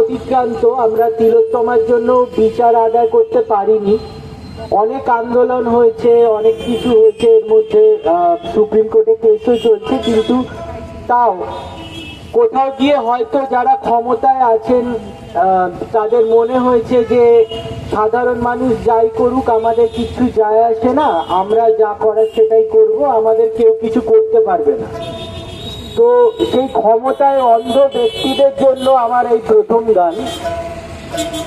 অতিক্রান্ত আমরা তিলোত্তমার জন্য বিচার আদায় করতে পারিনি। অনেক আন্দোলন হয়েছে, অনেক কিছু হয়েছে, এর মধ্যে সুপ্রিম কোর্টে কেসও চলছে, কিন্তু তাও কোথাও গিয়ে হয়তো যারা ক্ষমতায় আছেন তাদের মনে হয়েছে যে সাধারণ মানুষ যাই করুক, আমাদের কিছু যায় আসে না। আমরা যা করার সেটাই করব, আমাদের কেউ কিছু করতে পারবে না। তো সেই ক্ষমতায় অন্ধ ব্যক্তিদের জন্য আমার এই প্রথম গান।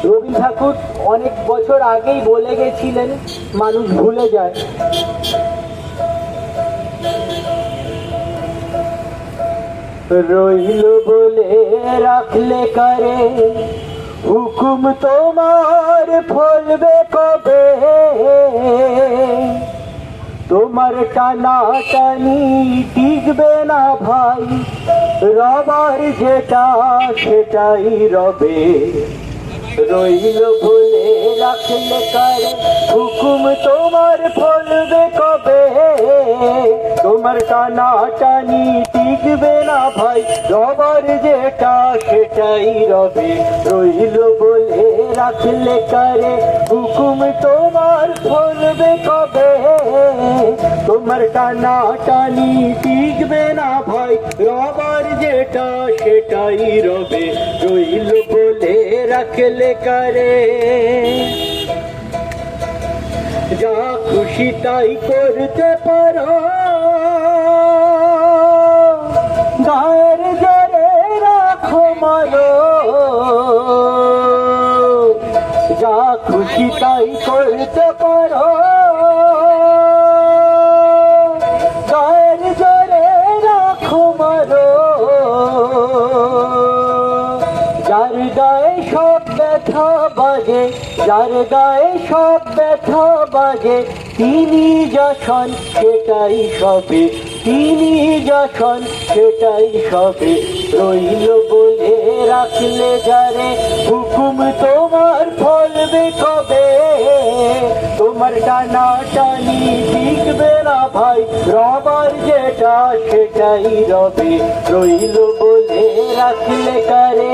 রবি ঠাকুর অনেক বছর আগেই বলে গেছিলেন, মানুষ ভুলে যায়। রইল বলে রাখলে করে? হুকুম তোমার ফলবে কবে? তোমার টানা টানি টিকবে না ভাই। রবার যেটা সেটাই রবে। রইল বলে রাখলে কার হুকুম তোমার ফলবে কবে? তোমার টানা টিকবে না ভাই, রবার যেটা সেটাই রবে। রইল বলে রাখলে কারে হুকুম তোমার ফলবে কবে? তোমার টানা টানি টিকবে না ভাই, রবার যেটা সেটাই রবে। রইল বলে রাখলে কারে যা খুশি তাই করতে পারো। গায়ের জরে রাখো মারো যা খুশি তাই করতে পারো। যার গায়ে সব ব্যথা বাজে, তিনি যখন সেটাই সবে, তিনি যখন সেটাই সবে। রইল বলে রাখলে যারে, হুকুম তোমার ফলবে কবে? তোমার টানা টানি টিকবে না ভাই, রবার যেটা সেটাই রবে। রইল বলে রাখলে কারে?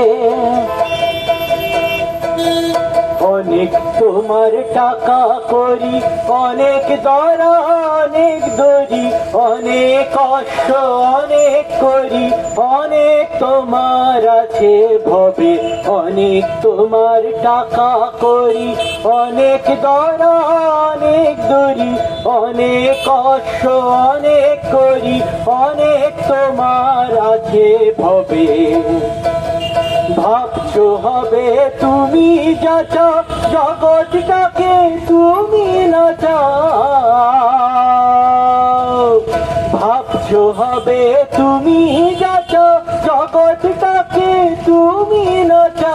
অনেক তোমার টাকা করি, অনেক দরা, অনেক দরি অনেক কষ্ট, অনেক করি, অনেক তোমার আছে ভবে, অনেক তোমার টাকা করি, অনেক দরা, অনেক দরি অনেক কষ্ট, অনেক করি, অনেক তোমার আছে ভবে। ভাবছ হবে তুমি যাচা জগৎটাকে তুমি না চাও। ভাবছ হবে তুমি যাচা জগৎটাকে তুমি না চাও।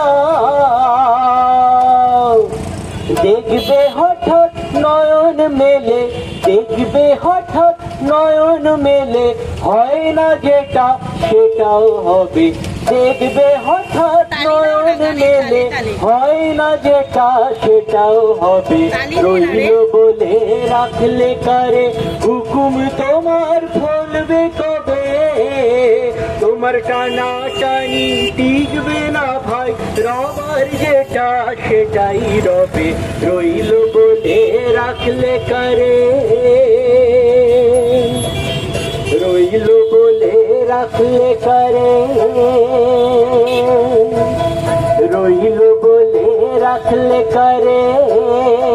দেখবে হঠাৎ নয়ন মেলে, দেখবে হঠাৎ নয়ন মেলে, হয় না যেটা, সেটাও হবে দেখবে হঠাৎ নয়ন মেলে হয় না যেটা সেটাও হবে। রইল বলে রাখলে কারে? হুকুম তোমার ফলবে কবে? তোমার টানা টানি টিকবে না ভাই রবার যেটা সেটাই রবে। রইল বলে রাখলে কারে? রইল বলে রাখলে কারে? রইল বলে রাখলে করে